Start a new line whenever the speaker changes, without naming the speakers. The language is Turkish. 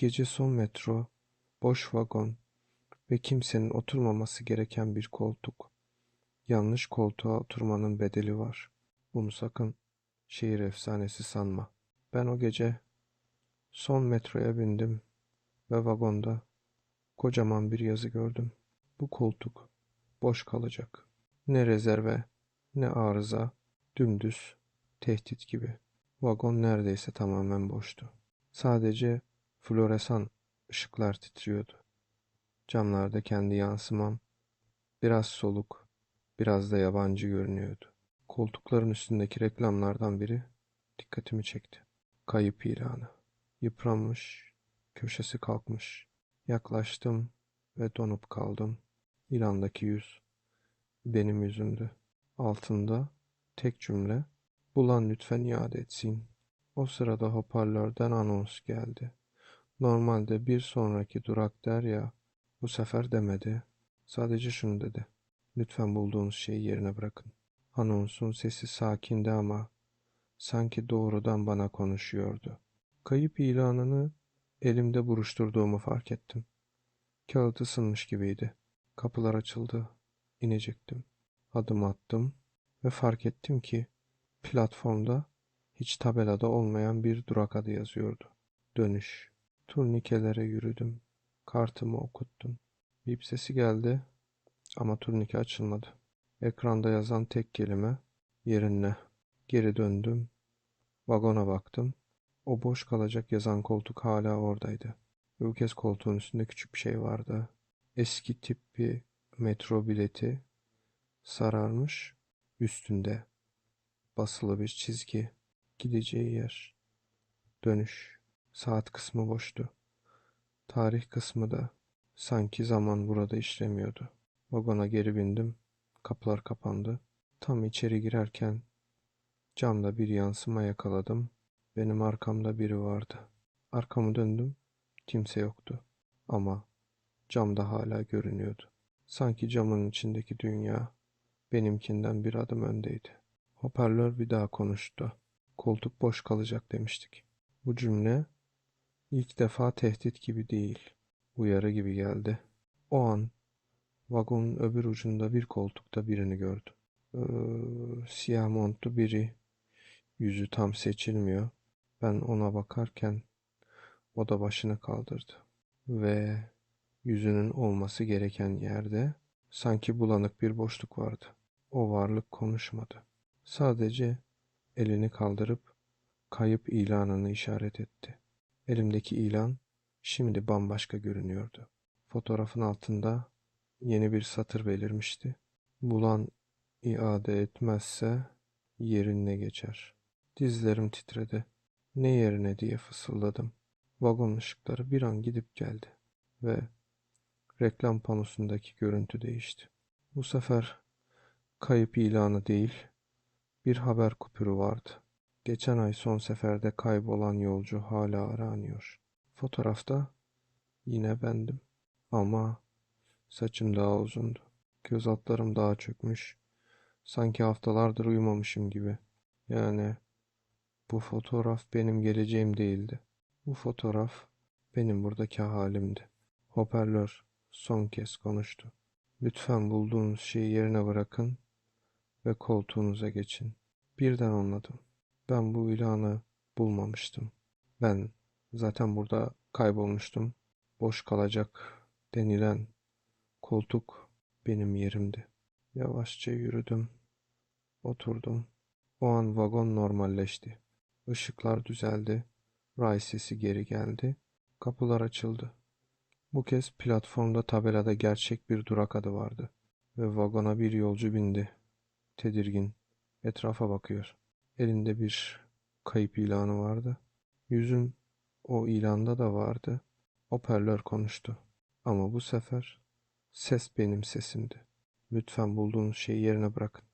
Gece son metro, boş vagon ve kimsenin oturmaması gereken bir koltuk. Yanlış koltuğa oturmanın bedeli var. Bunu sakın şehir efsanesi sanma. Ben o gece son metroya bindim ve vagonda kocaman bir yazı gördüm. Bu koltuk boş kalacak. Ne rezerve, ne arıza, dümdüz, tehdit gibi. Vagon neredeyse tamamen boştu. Sadece floresan ışıklar titriyordu. Camlarda kendi yansımam biraz soluk, biraz da yabancı görünüyordu. Koltukların üstündeki reklamlardan biri dikkatimi çekti. Kayıp ilanı. Yıpranmış, köşesi kalkmış. Yaklaştım ve donup kaldım. İlandaki yüz benim yüzümdü. Altında tek cümle Bulan lütfen iade etsin. O sırada hoparlörden anons geldi. Normalde bir sonraki durak der ya, bu sefer demedi. Sadece şunu dedi. Lütfen bulduğunuz şeyi yerine bırakın. Anonsun sesi sakindi ama sanki doğrudan bana konuşuyordu. Kayıp ilanını elimde buruşturduğumu fark ettim. Kağıt ısınmış gibiydi. Kapılar açıldı. İnecektim. Adım attım ve fark ettim ki platformda hiç tabelada olmayan bir durak adı yazıyordu. Dönüş. Turnikelere yürüdüm. Kartımı okuttum. Bip sesi geldi ama turnike açılmadı. Ekranda yazan tek kelime yerine. Geri döndüm. Vagona baktım. O boş kalacak yazan koltuk hala oradaydı. Kez koltuğun üstünde küçük bir şey vardı. Eski tip bir metro bileti sararmış üstünde basılı bir çizgi gideceği yer dönüş saat kısmı boştu. Tarih kısmı da sanki zaman burada işlemiyordu. Vagona geri bindim. Kapılar kapandı. Tam içeri girerken camda bir yansıma yakaladım. Benim arkamda biri vardı. Arkamı döndüm. Kimse yoktu. Ama camda hala görünüyordu. Sanki camın içindeki dünya benimkinden bir adım öndeydi. Hoparlör bir daha konuştu. Koltuk boş kalacak demiştik. Bu cümle ilk defa tehdit gibi değil, uyarı gibi geldi. O an vagonun öbür ucunda bir koltukta birini gördüm. Ee, siyah montlu biri. Yüzü tam seçilmiyor. Ben ona bakarken o da başını kaldırdı. Ve yüzünün olması gereken yerde sanki bulanık bir boşluk vardı. O varlık konuşmadı. Sadece elini kaldırıp kayıp ilanını işaret etti. Elimdeki ilan şimdi bambaşka görünüyordu. Fotoğrafın altında yeni bir satır belirmişti. Bulan iade etmezse yerine geçer. Dizlerim titredi. Ne yerine diye fısıldadım. Vagon ışıkları bir an gidip geldi ve reklam panosundaki görüntü değişti. Bu sefer kayıp ilanı değil, bir haber kupürü vardı. Geçen ay son seferde kaybolan yolcu hala aranıyor. Fotoğrafta yine bendim. Ama saçım daha uzundu. Göz altlarım daha çökmüş. Sanki haftalardır uyumamışım gibi. Yani bu fotoğraf benim geleceğim değildi. Bu fotoğraf benim buradaki halimdi. Hoparlör son kez konuştu. Lütfen bulduğunuz şeyi yerine bırakın ve koltuğunuza geçin. Birden anladım. Ben bu ilanı bulmamıştım. Ben zaten burada kaybolmuştum. Boş kalacak denilen koltuk benim yerimdi. Yavaşça yürüdüm. Oturdum. O an vagon normalleşti. Işıklar düzeldi. Ray sesi geri geldi. Kapılar açıldı. Bu kez platformda tabelada gerçek bir durak adı vardı ve vagona bir yolcu bindi. Tedirgin, etrafa bakıyor. Elinde bir kayıp ilanı vardı. Yüzüm o ilanda da vardı. Hoparlör konuştu. Ama bu sefer ses benim sesimdi. Lütfen bulduğunuz şeyi yerine bırakın.